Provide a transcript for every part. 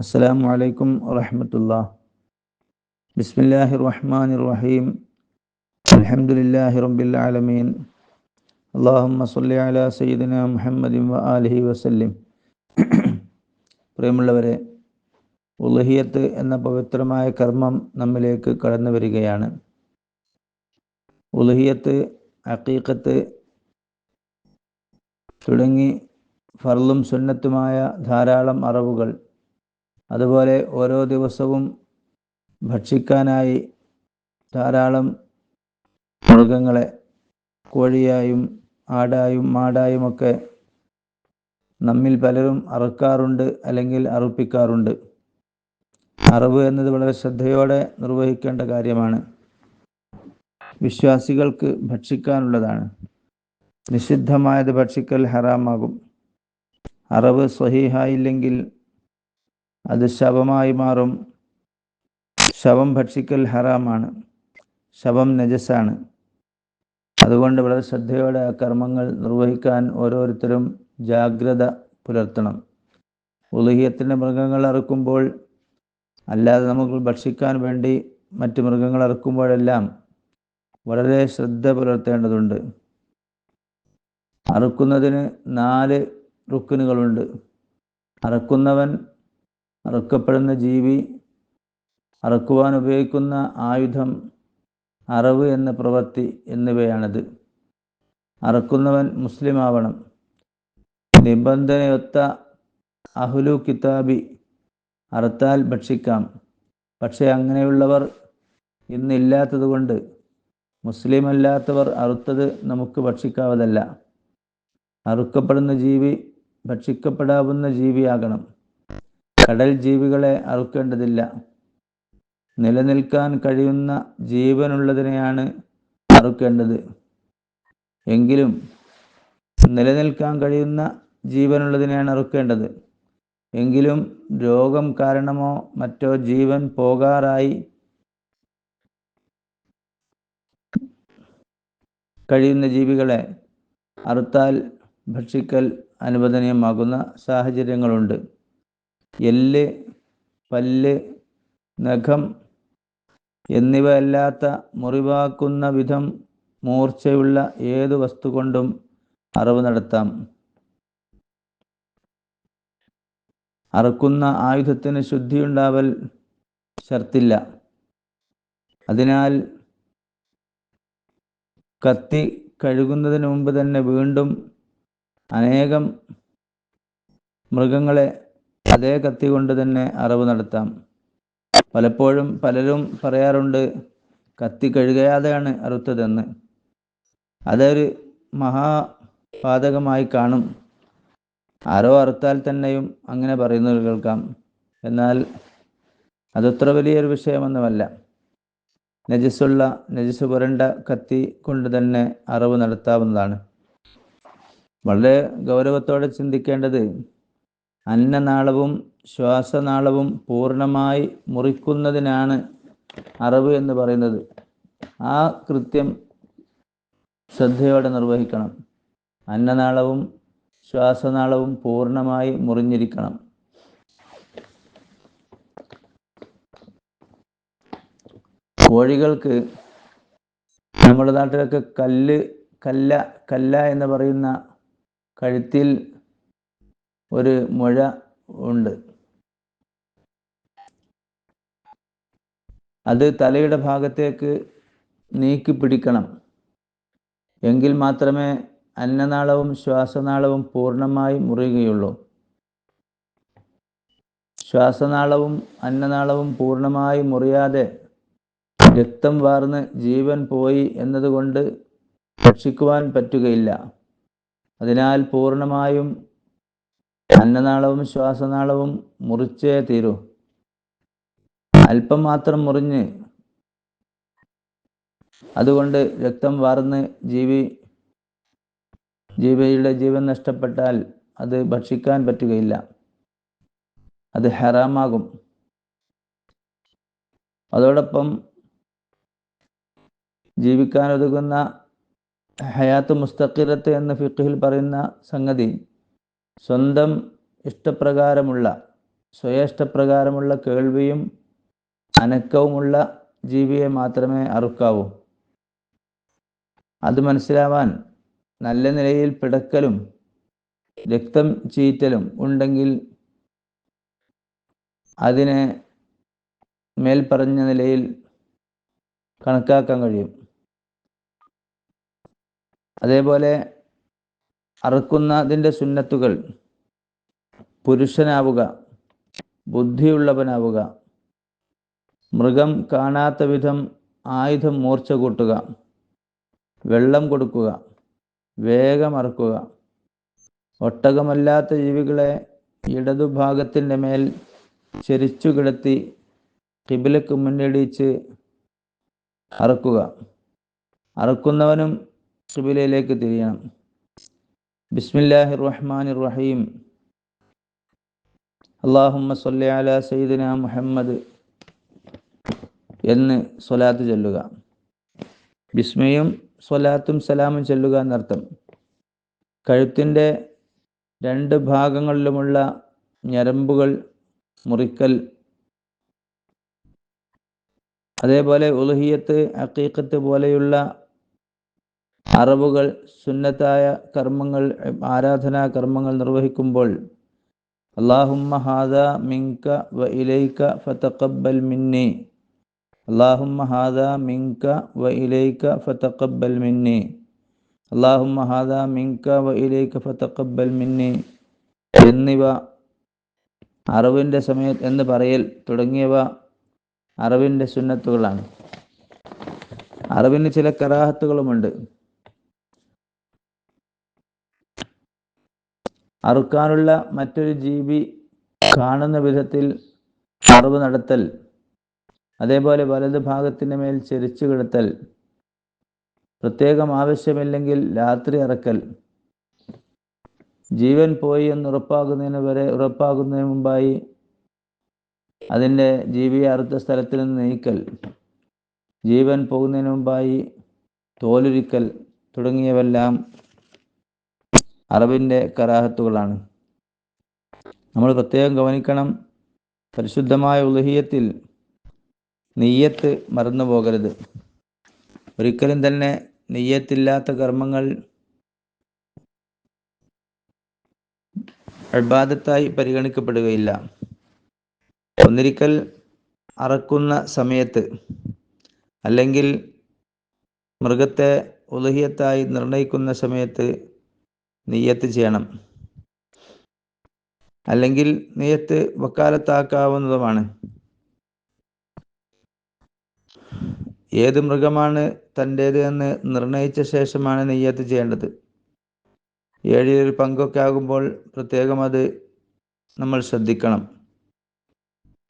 السلام عليكم ورحمة الله بسم الله الرحمن الرحيم الحمد لله رب العالمين اللهم صل على سيدنا محمد وآله وسلم പ്രിയമുള്ളവരെ ഉലഹിയത്ത് എന്ന പവിത്രമായ കർമ്മം നമ്മിലേക്ക് കടന്നു വരികയാണ് ഉലഹിയത്ത് അക്കീക്കത്ത് തുടങ്ങി ഫർളും സുന്നത്തുമായ ധാരാളം അറിവുകൾ അതുപോലെ ഓരോ ദിവസവും ഭക്ഷിക്കാനായി ധാരാളം മൃഗങ്ങളെ കോഴിയായും ആടായും മാടായും ഒക്കെ നമ്മിൽ പലരും അറുക്കാറുണ്ട് അല്ലെങ്കിൽ അറുപ്പിക്കാറുണ്ട്. അറിവ് എന്നത് വളരെ ശ്രദ്ധയോടെ നിർവഹിക്കേണ്ട കാര്യമാണ്. വിശ്വാസികൾക്ക് ഭക്ഷിക്കാനുള്ളതാണ്. നിഷിദ്ധമായത് ഭക്ഷിക്കൽ ഹറാമാകും. അറിവ് സ്വഹീഹായില്ലെങ്കിൽ അത് ശവമായി മാറും. ശവം ഭക്ഷിക്കൽ ഹറാമാണ്. ശവം നജസാണ്. അതുകൊണ്ട് വളരെ ശ്രദ്ധയോടെ ആ കർമ്മങ്ങൾ നിർവഹിക്കാൻ ഓരോരുത്തരും ജാഗ്രത പുലർത്തണം. ഉലഹിയത്തിന്റെ മൃഗങ്ങൾ അറുക്കുമ്പോൾ അല്ലാതെ നമുക്ക് ഭക്ഷിക്കാൻ വേണ്ടി മറ്റ് മൃഗങ്ങൾ അറുക്കുമ്പോഴെല്ലാം വളരെ ശ്രദ്ധ പുലർത്തേണ്ടതുണ്ട്. അറുക്കുന്നതിന് നാല് റുക്കിനുകളുണ്ട്. അറക്കുന്നവൻ അറുക്കപ്പെടുന്ന ജീവി അറക്കുവാൻ ഉപയോഗിക്കുന്ന ആയുധം അറവ് എന്ന പ്രവൃത്തി എന്നിവയാണത്. അറക്കുന്നവൻ മുസ്ലിം ആവണം നിബന്ധനയൊത്ത അഹുലു കിതാബി അറുത്താൽ ഭക്ഷിക്കാം. പക്ഷേ അങ്ങനെയുള്ളവർ ഇന്നില്ലാത്തതുകൊണ്ട് മുസ്ലിം അല്ലാത്തവർ അറുത്തത് നമുക്ക് ഭക്ഷിക്കാവതല്ല. അറുക്കപ്പെടുന്ന ജീവി ഭക്ഷിക്കപ്പെടാവുന്ന ജീവിയാകണം. കടൽ ജീവികളെ അറുക്കേണ്ടതില്ല. നിലനിൽക്കാൻ കഴിയുന്ന ജീവനുള്ളതിനെയാണ് അറുക്കേണ്ടത്. എങ്കിലും നിലനിൽക്കാൻ കഴിയുന്ന ജീവനുള്ളതിനെയാണ് അറുക്കേണ്ടത്. എങ്കിലും രോഗം കാരണമോ മറ്റോ ജീവൻ പോകാറായി കഴിയുന്ന ജീവികളെ അറുത്താൽ ഭക്ഷിക്കൽ അനുവദനീയമാകുന്ന സാഹചര്യങ്ങളുണ്ട്. എല്ല് പല്ല് നഖം എന്നിവയല്ലാത്ത മുറിവാക്കുന്ന വിധം മൂർച്ചയുള്ള ഏതു വസ്തു കൊണ്ടും അറിവ് നടത്താം. അറുക്കുന്ന ആയുധത്തിന് ശുദ്ധിയുണ്ടാവൽ ശർത്തില്ല. അതിനാൽ കത്തി കഴുകുന്നതിന് മുമ്പ് തന്നെ വീണ്ടും അനേകം മൃഗങ്ങളെ അതേ കത്തി കൊണ്ട് തന്നെ അറിവ് നടത്താം. പലപ്പോഴും പലരും പറയാറുണ്ട് കത്തി കഴുകയാതെയാണ് അറുത്തതെന്ന്. അതൊരു മഹാപാതകമായി കാണും. ആരോ അറുത്താൽ തന്നെയും അങ്ങനെ പറയുന്നത് കേൾക്കാം. എന്നാൽ അതത്ര വലിയൊരു വിഷയമൊന്നുമല്ല. നജസ്സുള്ള നജസ് പുരണ്ട കത്തി കൊണ്ട് തന്നെ അറിവ് നടത്താവുന്നതാണ്. വളരെ ഗൗരവത്തോടെ ചിന്തിക്കേണ്ടത് അന്നനാളവും ശ്വാസനാളവും പൂർണമായി മുറിക്കുന്നതിനാണ് അറിവ് എന്ന് പറയുന്നത്. ആ കൃത്യം ശ്രദ്ധയോടെ നിർവഹിക്കണം. അന്നനാളവും ശ്വാസനാളവും പൂർണമായി മുറിഞ്ഞിരിക്കണം. കോഴികൾക്ക് നമ്മുടെ നാട്ടിലൊക്കെ കല്ല് കല്ല കല്ല എന്ന് പറയുന്ന കഴുത്തിൽ ഒരു മുഴ ഉണ്ട്. അത് തലയുടെ ഭാഗത്തേക്ക് നീക്കി പിടിക്കണം എങ്കിൽ മാത്രമേ അന്നനാളവും ശ്വാസനാളവും പൂർണമായി മുറിയുകയുള്ളൂ. ശ്വാസനാളവും അന്നനാളവും പൂർണമായി മുറിയാതെ രക്തം വാർന്ന് ജീവൻ പോയി എന്നതുകൊണ്ട് ഭക്ഷിക്കുവാൻ പറ്റുകയില്ല. അതിനാൽ പൂർണമായും അന്നനാളവും ശ്വാസനാളവും മുറിച്ചേ തീരൂ. അല്പം മാത്രം മുറിഞ്ഞ് അതുകൊണ്ട് രക്തം വാർന്ന് ജീവി ജീവിയുടെ ജീവൻ നഷ്ടപ്പെട്ടാൽ അത് ഭക്ഷിക്കാൻ പറ്റുകയില്ല. അത് ഹറാമാകും. അതോടൊപ്പം ജീവിക്കാൻ ഒതുങ്ങുന്ന ഹയാത്ത് മുസ്തഖിറത്ത് എന്ന ഫിഖിൽ പറയുന്ന സംഗതി സ്വന്തം ഇഷ്ടപ്രകാരമുള്ള സ്വയേഷ്ടപ്രകാരമുള്ള കേൾവിയും അനക്കവുമുള്ള ജീവിയെ മാത്രമേ അറുക്കാവൂ. അത് മനസ്സിലാവാൻ നല്ല നിലയിൽ പിടക്കലും രക്തം ചീറ്റലും ഉണ്ടെങ്കിൽ അതിനെ മേൽപ്പറഞ്ഞ നിലയിൽ കണക്കാക്കാൻ കഴിയും. അതേപോലെ അറുക്കുന്നതിന്റെ സുന്നത്തുകൾ പുരുഷനാവുക ബുദ്ധിയുള്ളവനാവുക മൃഗം കാണാത്ത വിധം ആയുധം മൂർച്ച കൂട്ടുക വെള്ളം കൊടുക്കുക വേഗം അറുക്കുക ഒട്ടകമല്ലാത്ത ജീവികളെ ഇടതുഭാഗത്തിന്റെ മേൽ ചെരിച്ചു കിടത്തി കിബിലക്ക് മുന്നിടിച്ച് അറുക്കുക. അറുക്കുന്നവനും കിബിലയിലേക്ക് തിരിയണം. ബിസ്മില്ലാഹി റഹ്മാൻ റഹീം അള്ളാഹുമ്മ സല്ലി അല സയ്യിദിന മുഹമ്മദ് എന്ന് സ്വലാത്ത് ചൊല്ലുക. ബിസ്മയും സ്വലാത്തും സലാമും ചൊല്ലുക എന്നർത്ഥം. കഴുത്തിന്റെ രണ്ട് ഭാഗങ്ങളിലുമുള്ള ഞരമ്പുകൾ മുറിക്കൽ അതേപോലെ ഉലഹിയത്ത് അക്കീക്കത്ത് പോലെയുള്ള അറിവുകൾ സുന്നത്തായ കർമ്മങ്ങൾ ആരാധനാ കർമ്മങ്ങൾ നിർവഹിക്കുമ്പോൾ അള്ളാഹുമ്മ ഹാദ മിങ്ക വ ഇലൈക്ക ഫതഖബ്ബൽ മിന്നി അള്ളാഹുമ്മ ഹാദ മിങ്ക വ ഇലൈക്ക ഫതഖബ്ബൽ മിന്നി അള്ളാഹുമ്മ ഹാദ മിങ്ക വ ഇലൈക്ക ഫതഖബ്ബൽ മിന്നി എന്നിവ അറിവിന്റെ സമയത്ത് എന്ന് പറയൽ തുടങ്ങിയവ അറിവിന്റെ സുന്നത്തുകളാണ്. അറിവിന് ചില കറാഹത്തുകളുമുണ്ട്. അറുക്കാനുള്ള മറ്റൊരു ജീവി കാണുന്ന വിധത്തിൽ അറിവ് നടത്തൽ. അതേപോലെ വലത് ഭാഗത്തിന്റെ മേൽ ചെരിച്ചു കിടത്തൽ. പ്രത്യേകം ആവശ്യമില്ലെങ്കിൽ രാത്രി അറക്കൽ. ജീവൻ പോയി എന്ന് ഉറപ്പാകുന്നതിന് വരെ ഉറപ്പാകുന്നതിന് മുമ്പായി അതിന്റെ ജീവിയെ അറുത്ത സ്ഥലത്തിൽ നിന്ന് നീക്കൽ. ജീവൻ പോകുന്നതിന് മുമ്പായി തോലുരിക്കൽ തുടങ്ങിയവെല്ലാം അറിവിന്റെ കറാഹത്തുകളാണ് നമ്മൾ പ്രത്യേകം ഗവനിക്കണം പരിശുദ്ധമായ ഉലഹിയത്തിൽ നെയ്യത്ത് മറന്നു പോകരുത്. ഒരിക്കലും തന്നെ നെയ്യത്തില്ലാത്ത കർമ്മങ്ങൾ അഴ്ബാദത്തായി പരിഗണിക്കപ്പെടുകയില്ല. ഒന്നിരിക്കൽ അറക്കുന്ന സമയത്ത് അല്ലെങ്കിൽ മൃഗത്തെ ഉലഹിയത്തായി നിർണയിക്കുന്ന സമയത്ത് നെയ്യത്ത് ചെയ്യണം. അല്ലെങ്കിൽ നെയ്യത്ത് വക്കാലത്താക്കാവുന്നതുമാണ്. ഏത് മൃഗമാണ് തന്റേത് എന്ന് നിർണയിച്ച ശേഷമാണ് നെയ്യത്ത് ചെയ്യേണ്ടത്. ഏഴിലൊരു പങ്കൊക്കെ ആകുമ്പോൾ പ്രത്യേകം അത് നമ്മൾ ശ്രദ്ധിക്കണം.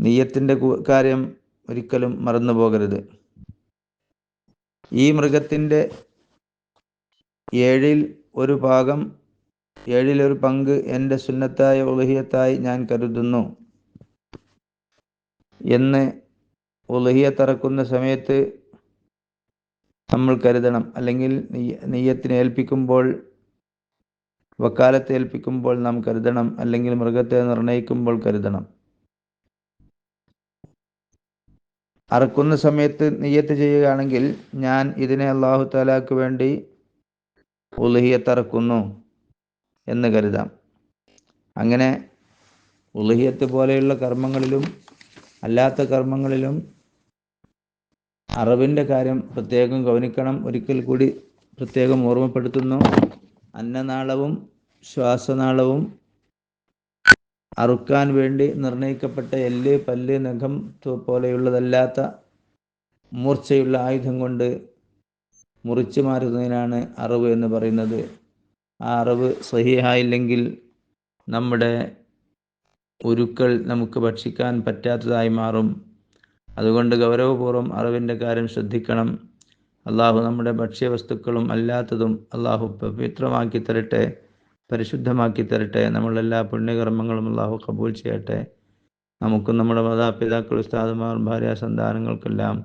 നെയ്യത്തിന്റെ കാര്യം ഒരിക്കലും മറന്നു പോകരുത്. ഈ മൃഗത്തിന്റെ ഏഴിൽ ഒരു ഭാഗം ഏഴിലൊരു പങ്ക് എന്റെ സുന്നത്തായ ഉലഹിയത്തായി ഞാൻ കരുതുന്നു. എന്ന് ഉലഹിയത്തറക്കുന്ന സമയത്ത് നമ്മൾ കരുതണം. അല്ലെങ്കിൽ നെയ്യത്തിന് ഏൽപ്പിക്കുമ്പോൾ വക്കാലത്ത് ഏൽപ്പിക്കുമ്പോൾ നാം കരുതണം. അല്ലെങ്കിൽ മൃഗത്തെ നിർണയിക്കുമ്പോൾ കരുതണം. അറക്കുന്ന സമയത്ത് നെയ്യത്ത് ചെയ്യുകയാണെങ്കിൽ ഞാൻ ഇതിനെ അള്ളാഹു താലാക്ക് വേണ്ടി ഉലഹിയത്തറക്കുന്നു എന്ന് കരുതാം. അങ്ങനെ ഉലഹിയത്ത് പോലെയുള്ള കർമ്മങ്ങളിലും അല്ലാത്ത കർമ്മങ്ങളിലും അറിവിന്റെ കാര്യം പ്രത്യേകം ഗൗനിക്കണം. ഒരിക്കൽ കൂടി പ്രത്യേകം ഓർമ്മപ്പെടുത്തുന്നു. അന്നനാളവും ശ്വാസനാളവും അറുക്കാൻ വേണ്ടി നിർണയിക്കപ്പെട്ട എല്ല് പല്ല് നഖം പോലെയുള്ളതല്ലാത്ത മൂർച്ചയുള്ള ആയുധം കൊണ്ട് മുറിച്ചു മാറ്റുന്നതിനാണ് അറിവ് എന്ന് പറയുന്നത്. ആ അറിവ് സഹിയായില്ലെങ്കിൽ നമ്മുടെ ഉരുക്കൾ നമുക്ക് ഭക്ഷിക്കാൻ പറ്റാത്തതായി മാറും. അതുകൊണ്ട് ഗൗരവപൂർവം അറിവിന്റെ കാര്യം ശ്രദ്ധിക്കണം. അള്ളാഹു നമ്മുടെ ഭക്ഷ്യവസ്തുക്കളും അല്ലാത്തതും അള്ളാഹു പവിത്രമാക്കി തരട്ടെ പരിശുദ്ധമാക്കി തരട്ടെ. നമ്മളെല്ലാ പുണ്യകർമ്മങ്ങളും അള്ളാഹു കബൂൽ ചെയ്യട്ടെ. നമുക്കും നമ്മുടെ മാതാപിതാക്കൾ ഉസ്താദുമാർ ഭാര്യ സന്താനങ്ങൾക്കെല്ലാം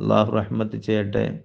അള്ളാഹു റഹ്മത്ത് ചെയ്യട്ടെ.